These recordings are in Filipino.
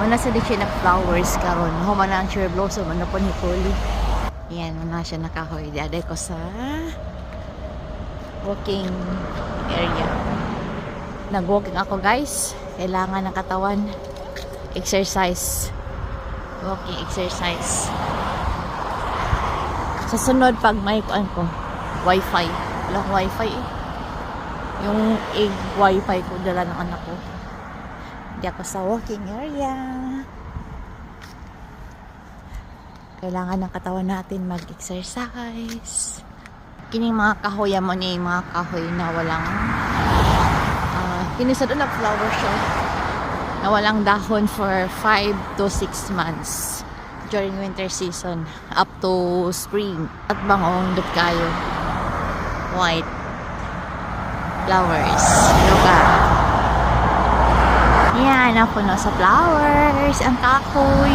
Muna sa di flowers karon. Huma na ang cherry blossom ano po ni Kuli. Yan, muna siya nakahoy. Diaday ko sa walking area. Nag-walking ako guys. Kailangan ng katawan. Exercise. Walking exercise. Sa sunod pag may kuan ko, wifi. Wala akong wifi eh. Yung egg wifi ko dala ng anak ko. Hindi ako sa walking area. Kailangan ng katawan natin mag-exercise. Kining mga kahoy mo ni mga kahoy na walang uh, kinisad ulang flower show na walang dahon for 5 to 6 months during winter season up to spring at bangong dot kayo white flowers yoga ako na sa flowers ang kahoy.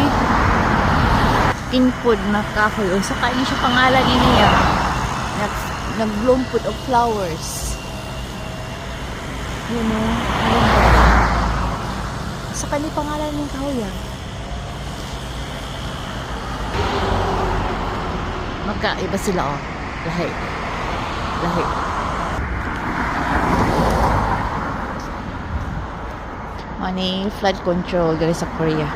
Input na kahoy. O sa kain siya pangalan niya. Nag nag-bloom put of flowers. Yun o sa kani pangalan ng kahoy ah. Magkaiba sila oh. Lahi. Lahi Money flood control dali sa Korea